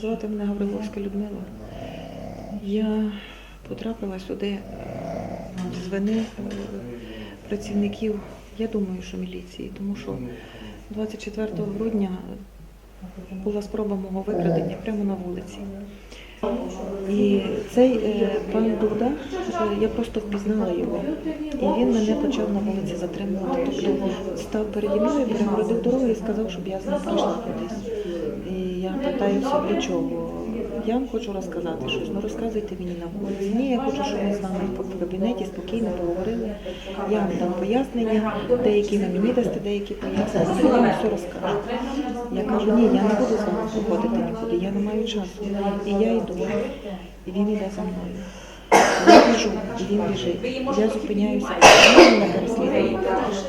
Звати мене Гавриловська Людмила. Я потрапила сюди е, з вини е, працівників, я думаю, що міліції, тому що 24 грудня була спроба мого викрадення прямо на вулиці. І цей е, пан Дуда, я просто впізнала його. І він мене почав на вулиці затримувати. Тобто став переді мною, перегородив дорогу і сказав, щоб я з ним прийшла кудись. І я питаюся, для чого? Я вам хочу розказати щось. Ну розказуйте мені на вулиці. Ні, я хочу, щоб ми з вами в кабінеті спокійно поговорили. Я вам дам пояснення, деякі ви мені дасте, деякі пояснення. Я вам все розкажу. Я кажу, ні, я не буду з вами походити нікуди, я не маю часу. І я йду. І він йде за мною. Я біжу, і він біжить. Я зупиняюся, він мене переслідує.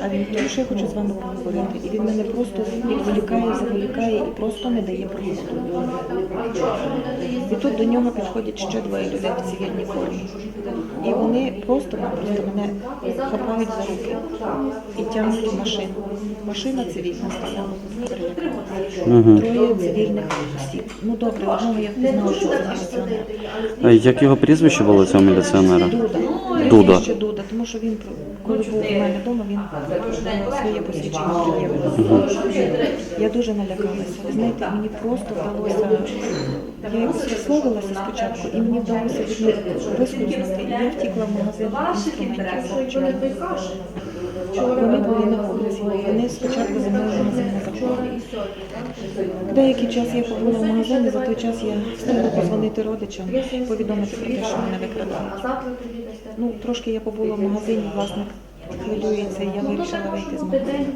А він каже, що я хочу з вами поговорити. І він мене просто відволікає, заволікає і просто не дає проходу. І тут до нього підходять ще двоє людей в цивільній формі. І вони просто-напросто мене хапають за руки і тягнуть в машину. Машина цивільна стояла. Троє цивільних осіб. Ну добре, одного я впізнала, що це Як його прізвище було цього міліціонера? Дуда. Дуда. Прізвище Дуда, тому що він, коли був у мене вдома, він своє посвідчення пред'явив. Я дуже налякалася. Ви знаєте, мені просто вдалося, я якось висловилася спочатку, і мені вдалося від них. Я втікла в магазин інструментів. Вони були на вулиці. Вони спочатку за мною магазин заходили. Деякий час я побула в магазині, за той час я встигла позвонити родичам, повідомити про те, що мене викрадають. Ну, трошки я побула в магазині, власник хвилюється, і я вирішила вийти з магазину.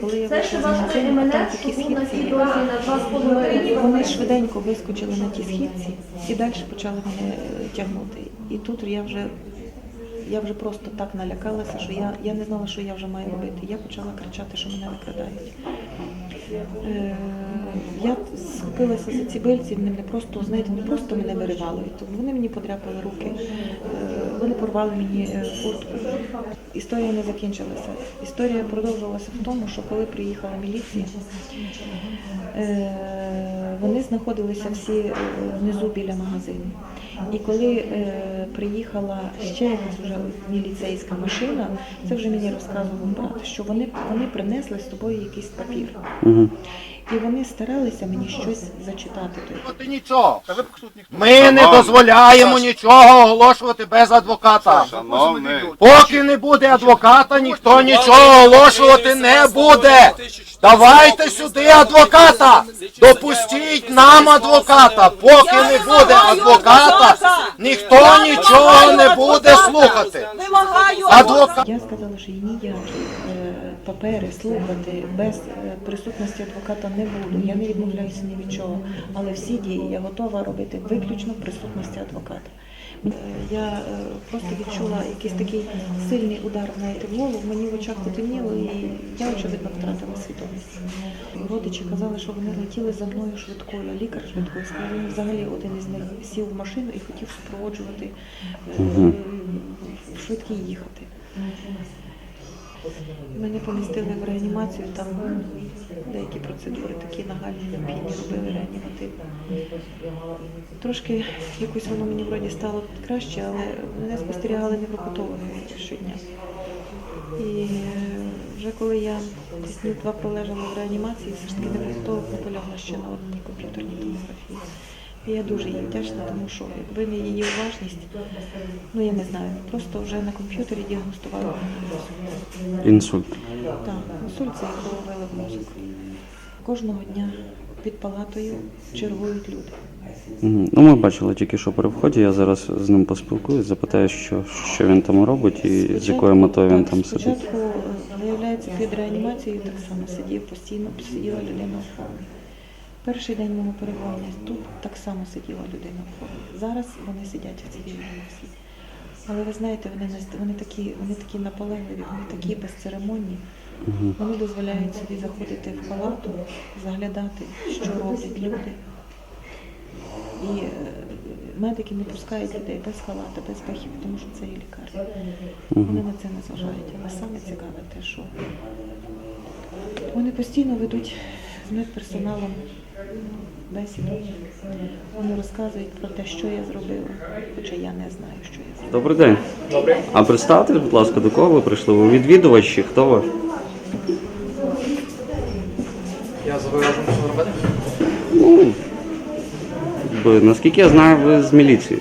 Коли я вийшла з ваш магазину, там такі східці. Вони швиденько вискочили на ті східці і далі почали мене тягнути. І тут я вже, я вже просто так налякалася, що я, я не знала, що я вже маю робити. Я почала кричати, що мене викрадають. Е, Я схопилася за ці бильці, вони мене просто, знаєте, не просто мене виривали. Вони мені подряпали руки, е, вони порвали мені е, куртку. Історія не закінчилася. Історія продовжувалася в тому, що коли приїхала міліція, вони знаходилися всі е, внизу біля магазину. І коли е, приїхала ще якась вже міліцейська машина, це вже мені розказував брат, що вони, вони принесли з собою якийсь папір. І вони старалися мені щось зачитати. Ти нічого. Ми не дозволяємо нічого оголошувати без адвоката. Шановний, Поки не буде адвоката, ніхто нічого оголошувати не буде. Давайте сюди адвоката. Допустіть нам адвоката. Поки не буде адвоката, ніхто нічого не буде слухати. Адвокат. Я сказала, що е, папери слухати без е, присутності адвоката не буду. Я не відмовляюся ні від чого. Але всі дії я готова робити виключно в присутності адвоката. Е, Я е, просто відчула якийсь такий сильний удар знаєте, в голову, мені в очах потемніло і я очевидно втратила свідомість. Родичі казали, що вони летіли за мною швидкою, лікар швидкою сказав, він взагалі один із них сів в машину і хотів супроводжувати в швидкій їхати. Мене помістили в реанімацію, там деякі процедури такі нагальні необхідні робили реанімативно. Трошки якось воно мені вроді стало краще, але мене спостерігали невропатологи щодня. І е, вже коли я днів два пролежала в реанімації, все ж таки невропатолог наполягла ще на одній комп'ютерній томографії. І я дуже їй вдячна, тому що якби не її уважність, ну я не знаю, просто вже на комп'ютері діагностували Інсульт. так, інсульт це і крововили в мозок. Кожного дня під палатою чергують люди. Ну, ми бачили тільки що при вході. Я зараз з ним поспілкуюсь, запитаю, що, що він там робить і з якою метою він там сидить. Спочатку, е, виявляється, під реанімацією так само сидів постійно, сиділа людина в формі. Перший день мого перебування тут так само сиділа людина в формі. Зараз вони сидять в цивільному всі. Але ви знаєте, вони, не- вони, такі, вони такі наполегливі, вони такі безцеремонні. Вони дозволяють собі заходити в палату, заглядати, що роблять люди. І е, медики не пускають людей без халата, без бахів, тому що це є лікарня. Вони на це не зважають. Але саме цікаве те, що вони постійно ведуть з медперсоналом бесіду. Вони розказують про те, що я зробила, хоча я не знаю, що я зробила. Добрий день. Добрий. А представте, будь ласка, до кого ви прийшли? Ви відвідувач чи хто ви? Я зобов'язаний це робити? Ну, якби, наскільки я знаю, ви з міліції.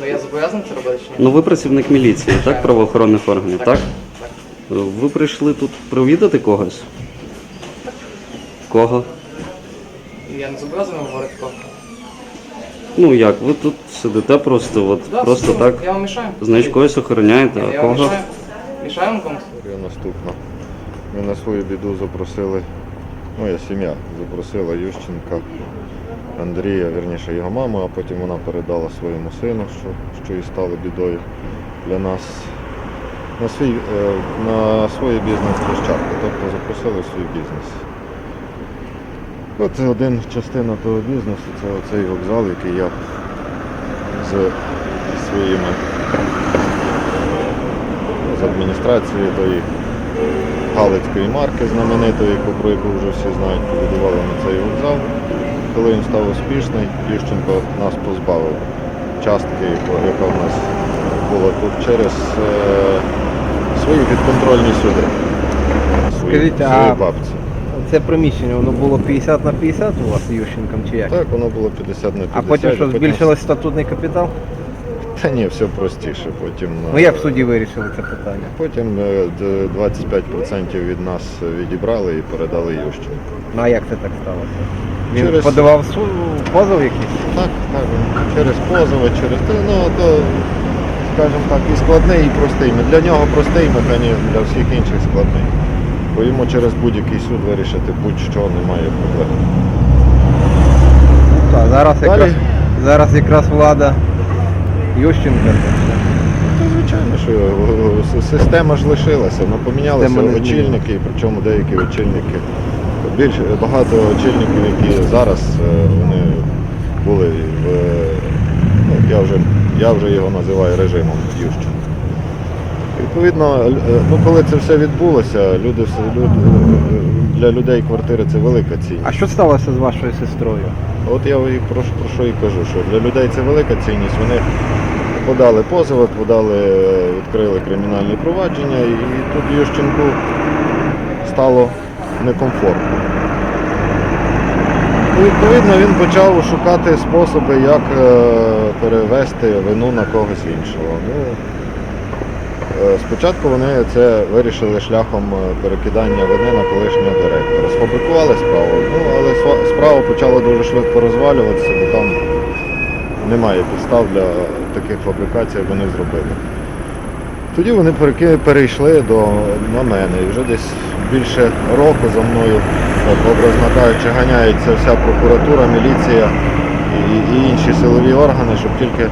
Ну я зобов'язаний це робити чи ні? Ну ви працівник міліції, так? Правоохоронних органів, так? Так. Ви прийшли тут провідати когось? Кого? Я не зобов'язаний говорити кого. Ну як, ви тут сидите просто, от Да, просто сижу. так Я вам мішаю. значкою охороняєте, Ні, а я вам кого? мішаю. Мішаю вам комусь? Наступна. Ми на свою біду запросили, моя сім'я запросила Ющенка Андрія, вірніше його маму, а потім вона передала своєму сину, що, що і стало бідою для нас на, свій, е, на свої бізнес-площадки, тобто запросили в свій бізнес. От один частина того бізнесу це оцей вокзал, який я з своїми з адміністрації тої Галицької марки знаменитої, про яку вже всі знають, побудували на цей вокзал. Коли він став успішний, Ющенко нас позбавив частки, яка в нас була тут через е, свої підконтрольні суди. Свої, свої бабці. Це приміщення, воно було 50 на 50 у вас з Ющенком чи як? Так, воно було 50 на 50. А потім що, збільшилось статутний капітал? Та ні, все простіше. Потім, Ну е, як в суді вирішили це питання? Потім е, д- 25% від нас відібрали і передали Ющенку. Ну а як це так сталося? Він Через- подавав позов якийсь? Так, так, через позови, через те, ну то, скажімо так, і складний, і простий. Для нього простий механізм, для всіх інших складний. Йому через будь-який суд вирішити будь-що немає проблем. Так, зараз Далі. якраз, зараз якраз влада Ющенка. Та звичайно, що е, система ж лишилася, ну помінялися Система очільники, причому деякі очільники. Більше багато очільників, які зараз е, вони були в е, ну, я вже я вже його називаю режимом Ющенка. Відповідно, е, ну коли це все відбулося, люди е, для людей квартири це велика цінність. А що сталося з вашою сестрою? От я про, про що і кажу, що для людей це велика цінність. Вони подали позови, подали, е, відкрили кримінальні провадження, і тут Ющенку стало некомфортно. І, відповідно, він почав шукати способи, як перевести вину на когось іншого. Ну, спочатку вони це вирішили шляхом е, перекидання вини на колишнього директора. Сфабрикували справу, ну, але справа почала дуже швидко розвалюватися, бо там немає підстав для таких фабрикацій, як вони зробили. Тоді вони перейшли до, на мене і вже десь більше року за мною, образно кажучи, ганяється вся прокуратура, міліція і, і інші силові органи, щоб тільки е,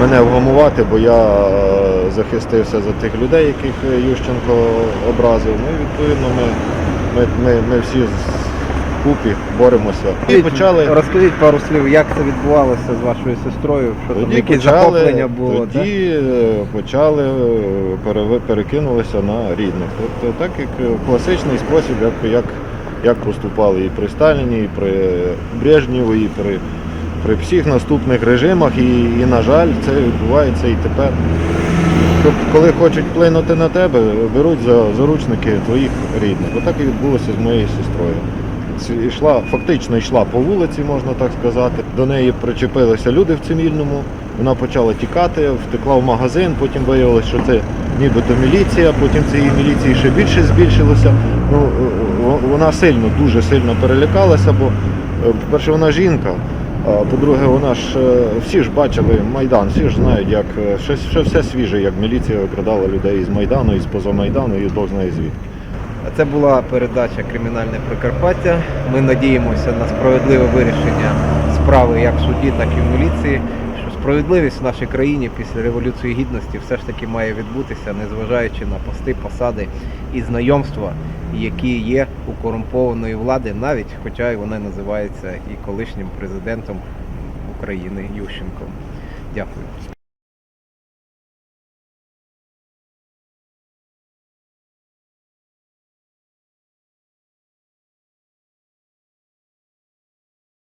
мене вгамувати, бо я е, захистився за тих людей, яких е, Ющенко образив. Ну і відповідно ми, ми, ми, ми всі з- купі боремося. І почали. Розкажіть пару слів, як це відбувалося з вашою сестрою? Що там Тоді якесь почали, захоплення було? тоді е, почали е, перекинулися на рідних. Тобто так як е, класичний спосіб, як, як, як поступали і при Сталіні, і при Брежнєву, і при, при всіх наступних режимах, і, і на жаль, це відбувається і тепер. Тобто, коли хочуть вплинути на тебе, беруть за заручники твоїх рідних. Отак і відбулося з моєю сестрою. Йшла, фактично йшла по вулиці, можна так сказати. До неї причепилися люди в цивільному. Вона почала тікати, втекла в магазин, потім виявилося, що це нібито міліція, потім цієї міліції ще більше збільшилося. Ну, вона сильно, дуже сильно перелякалася, бо, е, по-перше, вона жінка. По-друге, вона ж е, всі ж бачили Майдан, всі ж знають, як ще, ще все свіже, як міліція викрадала людей із Майдану, із поза Майдану, і Бог знає звідки. Це була передача Кримінальне Прикарпаття. Ми надіємося на справедливе вирішення справи як в суді, так і в міліції. Справедливість в нашій країні після Революції Гідності все ж таки має відбутися, незважаючи на пости, посади і знайомства, які є у корумпованої влади, навіть хоча й вона називається і колишнім президентом України Ющенком. Дякую.